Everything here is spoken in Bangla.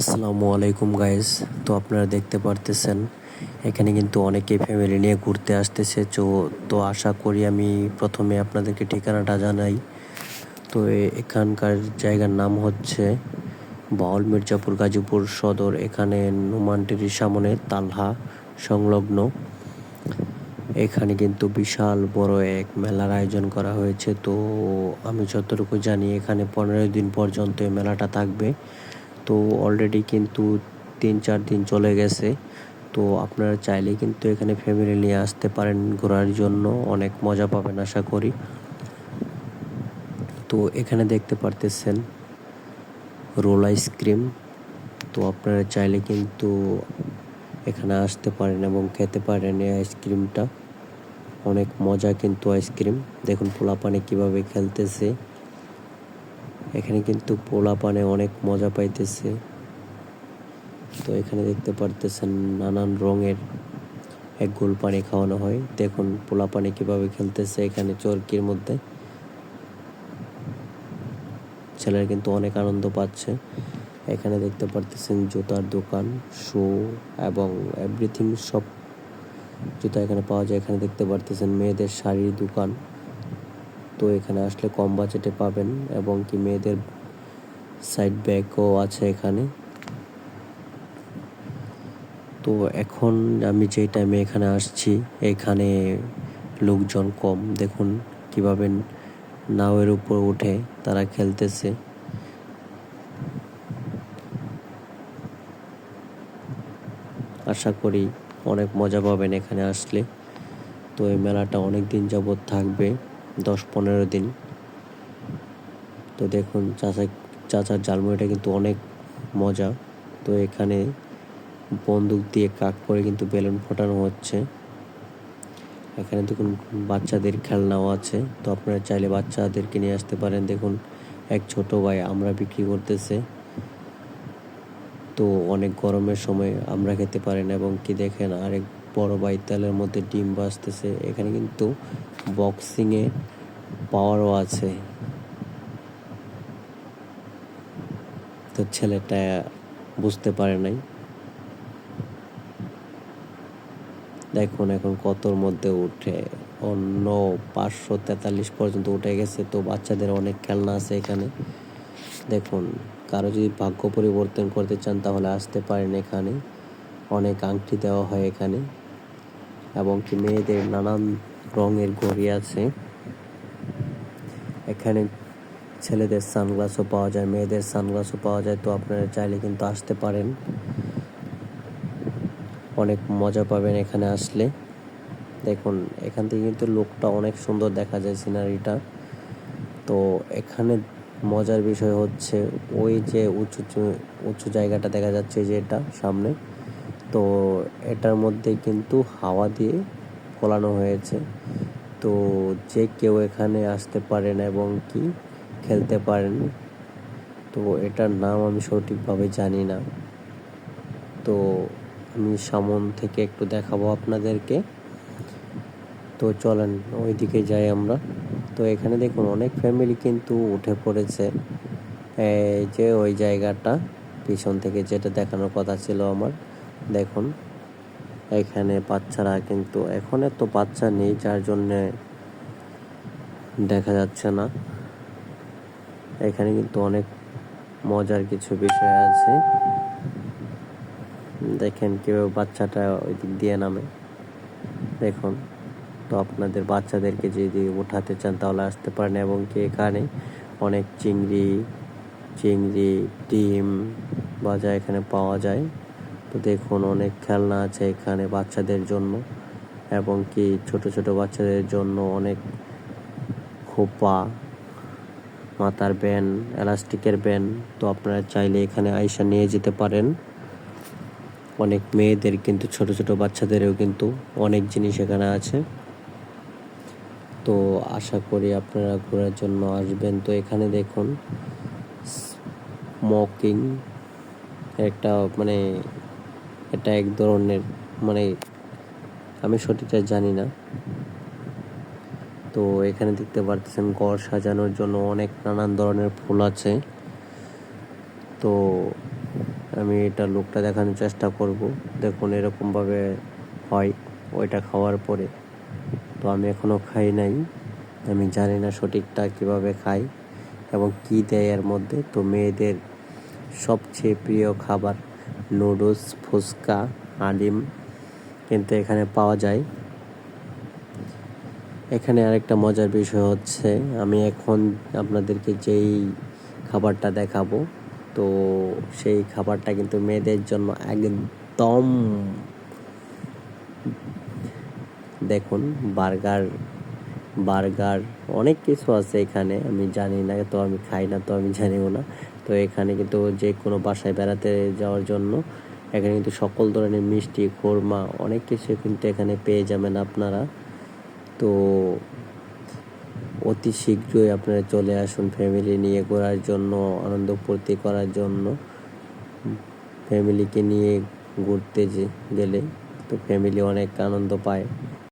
আসসালামু আলাইকুম গাইস তো আপনারা দেখতে পারতেছেন, এখানে কিন্তু অনেকেই ফ্যামিলি নিয়ে ঘুরতে আসতেছে। তো তো আশা করি আমি প্রথমে আপনাদেরকে ঠিকানাটা জানাই। তো এখানকার জায়গার নাম হচ্ছে বাউল মির্জাপুর গাজীপুর সদর। এখানে নোমানটির সামনে তালহা সংলগ্ন। এখানে কিন্তু বিশাল বড় এক মেলার আয়োজন করা হয়েছে। তো, আমি যতটুকু জানি, এখানে পনেরো দিন পর্যন্ত এই মেলাটা থাকবে। তো অলরেডি কিন্তু তিন, চার দিন চলে গেছে। তো আপনারা চাইলে কিন্তু এখানে ফ্যামিলি নিয়ে আসতে পারেন ঘোরার জন্য। অনেক মজা পাবেন আশা করি। তো এখানে দেখতে পারতেছেন রোল আইসক্রিম তো আপনারা চাইলে কিন্তু এখানে আসতে পারেন এবং খেতে পারেন এই আইসক্রিমটা অনেক মজা কিন্তু আইসক্রিম দেখুন পোলাপানে কীভাবে খেলতেছে। এখানে কিন্তু পোলাপানে অনেক মজা পাইতেছে। তো এখানে দেখতে পারতেছেন নানান রঙের এক গোল পানি খাওয়ানো হয়। দেখুন পোলা পানি কীভাবে খেলতেছে এখানে চরকির মধ্যে। ছেলেরা কিন্তু অনেক আনন্দ পাচ্ছে। এখানে দেখতে পারতেছেন জুতার দোকান, শু এবং এভরিথিং সব জুতা এখানে পাওয়া যায়। এখানে দেখতে পারতেছেন মেয়েদের শাড়ির দোকান। তো এখানে আসলে কম বাজেটে পাবেন এবং কি মেয়েদের সাইড ব্যাগও আছে এখানে। তো এখন আমি যে টাইমে এখানে আসছি, এখানে লোকজন কম। দেখুন কীভাবে নাওয়ের উপর উঠে, তারা খেলতেছে। আশা করি অনেক মজা পাবেন এখানে আসলে। তো এই মেলাটা অনেক দিন যাবৎ থাকবে। দশ পনেরো দিন। তো দেখুন চাচা চাচার জালমুড়িটা কিন্তু অনেক মজা। তো এখানে বন্দুক দিয়ে কাক করে কিন্তু বেলুন ফোটানো হচ্ছে। এখানে দেখুন, বাচ্চাদের খেলনাও আছে। তো আপনারা চাইলে বাচ্চাদেরকে নিয়ে আসতে পারেন। দেখুন, এক ছোট ভাই আমরা বিক্রি করতেছে। তো অনেক গরমের সময় আমরা খেতে পারেন এবং কি দেখেন, আরেক বড় ভাই তেলের মধ্যে ডিম ভাজতেছে। এখানে কিন্তু বক্সিংয়ে পাওয়ারও আছে। তো ছেলেটা বুঝতে পারে নাই। দেখুন এখন কতর মধ্যে উঠে। অন্য পাঁচশো তেতাল্লিশ পর্যন্ত উঠে গেছে। তো বাচ্চাদের অনেক খেলনা আছে এখানে। দেখুন, কারও যদি ভাগ্য পরিবর্তন করতে চান তাহলে আসতে পারেন এখানে। অনেক আংটি দেওয়া হয় এখানে। এবং কি মেয়েদের নানান রঙের ঘড়ি আছে। এখানে ছেলেদের সানগ্লাসও পাওয়া যায়, মেয়েদের সানগ্লাসও পাওয়া যায়, তো আপনারা চাইলে কিন্তু আসতে পারেন। অনেক মজা পাবেন এখানে আসলে। দেখুন, এখান থেকে কিন্তু লোকটা অনেক সুন্দর দেখা যায় সিনারিটা। তো এখানে মজার বিষয় হচ্ছে, ওই যে উঁচু উঁচু- জায়গাটা দেখা যাচ্ছে যে এটা সামনে, তো এটার মধ্যে কিন্তু হাওয়া দিয়ে ফলানো হয়েছে। তো যে কেউ এখানে আসতে পারেন এবং কি খেলতে পারেন, তো এটার নাম আমি সঠিকভাবে জানি না। তো আমি সামন থেকে একটু দেখাবো আপনাদেরকে। তো চলেন, ওইদিকে যাই আমরা। তো এখানে দেখুন, অনেক ফ্যামিলি কিন্তু উঠে পড়েছে। যে ওই জায়গাটা, পিছন থেকে যেটা দেখানোর কথা ছিল আমার। দেখুন এখানে বাচ্চারা কিন্তু এখন এত বাচ্চা নেই, যার জন্যে দেখা যাচ্ছে না। এখানে কিন্তু অনেক মজার কিছু বিষয় আছে। দেখেন কীভাবে বাচ্চাটা ওই দিক দিয়ে নামে। দেখুন, তো আপনাদের বাচ্চাদেরকে যদি উঠাতে চান তাহলে আসতে পারেন এবং কি এখানে অনেক চিংড়ি চিংড়ি, ডিম বাজা এখানে পাওয়া যায়। তো দেখুন, অনেক খেলনা আছে এখানে বাচ্চাদের জন্য এবং কি ছোট ছোট বাচ্চাদের জন্য অনেক খোপা, মাথার ব্যান এলাস্টিকের ব্যান তো আপনারা চাইলে এখানে আইসা নিয়ে যেতে পারেন। অনেক মেয়েদের কিন্তু, ছোট ছোট বাচ্চাদেরও কিন্তু অনেক জিনিস এখানে আছে। তো আশা করি আপনারা ঘোরার জন্য আসবেন। তো এখানে দেখুন, স্মোকিং একটা মানে এটা এক ধরনের মানে আমি সঠিকটা জানি না। তো এখানে দেখতে পারতেছেন ঘর সাজানোর জন্য অনেক নানান ধরনের ফুল আছে। তো আমি এটা লোকটা দেখানোর চেষ্টা করব, দেখুন এরকমভাবে হয় ওইটা খাওয়ার পরে। তো আমি এখনও খাই নাই, আমি জানি না সঠিকটা কীভাবে খাই এবং কি দেয় এর মধ্যে। তো মেয়েদের সবচেয়ে প্রিয় খাবার নুডলস, ফুচকা আলিম কিন্তু এখানে পাওয়া যায়। এখানে আরেকটা মজার বিষয় হচ্ছে, আমি এখন আপনাদেরকে যেই খাবারটা দেখাবো, তো সেই খাবারটা কিন্তু মেয়েদের জন্য একদম দেখুন, বার্গার বার্গার, অনেক কিছু আছে এখানে, আমি জানি না, তো আমি খাই না, তো আমি জানিও না। তো এখানে কিন্তু যে কোনো বাসায় বেড়াতে যাওয়ার জন্য এখানে কিন্তু সকল ধরনের মিষ্টি, কোরমা অনেক কিছু কিন্তু এখানে পেয়ে যাবেন আপনারা। তো অতি শীঘ্রই আপনারা চলে আসুন ফ্যামিলি নিয়ে ঘোরার জন্য, আনন্দ ফুর্তি করার জন্য। ফ্যামিলিকে নিয়ে ঘুরতে গেলে তো ফ্যামিলি অনেক আনন্দ পায়।